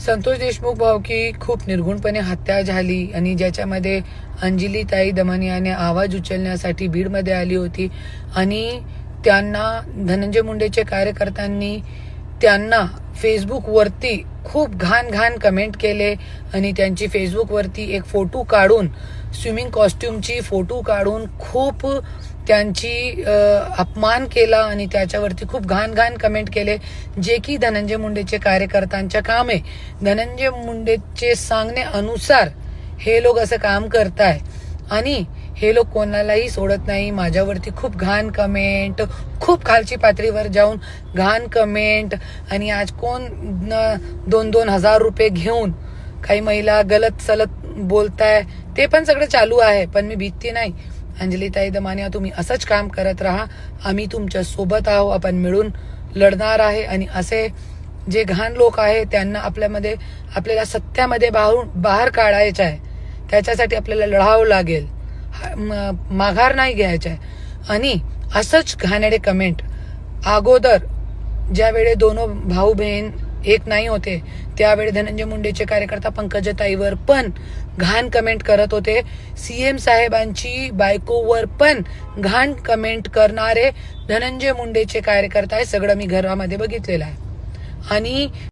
संतोष देशमुख भाऊ की खूप निर्गुणपणे हत्या झाली आणि ज्याच्यामध्ये अंजली ताई दमानियाने आवाज उचलण्यासाठी बीडमध्ये आली होती. आणि त्यांना धनंजय मुंडेचे कार्यकर्त्यांनी त्यांना फेसबुकवरती खूप घाण घाण कमेंट केले आणि त्यांची फेसबुकवरती एक फोटो काढून स्विमिंग कॉस्ट्युमची फोटो काढून खूप त्यांची अपमान केला आणि त्याच्यावरती खूप घाण घाण कमेंट केले जे की धनंजय मुंडेचे कार्यकर्त्यांच्या काम. आहे धनंजय मुंडेचे सांगणे अनुसार हे लोक असं काम करताय. आणि हे लोक कोणालाही सोडत नाही. माझ्यावरती खूप घाण कमेंट खूप खालची पातळीवर जाऊन घाण कमेंट आणि आज कोण दोन दोन हजार रुपये घेऊन काही महिला गलत सलत बोलताय ते पण सगळं चालू आहे. पण मी भीती नाही. अंजलीताई दमानिया तुम्ही असंच काम करत राहा. आम्ही तुमच्यासोबत आहो आपण मिळून लढणार आहे. आणि असे जे घाण लोक आहे त्यांना आपल्यामध्ये आपल्याला सत्यामध्ये बाहून बाहेर काढायचं आहे. त्याच्यासाठी आपल्याला लढावं लागेल. म- माघार नाही घ्यायचा आहे. आणि असंच घाणेडे कमेंट अगोदर ज्यावेळे दोन भाऊ बहीण एक नाही होते. त्यावेळी धनंजय मुंडेचे कार्यकर्ता पंकजताईवर पण घाण कमेंट करत होते. सीएम साहेबांची बायकोवर पण घाण कमेंट करणारे धनंजय मुंडेचे कार्यकर्ता हे सगळं मी घरामध्ये बघितलेलं आहे. आणि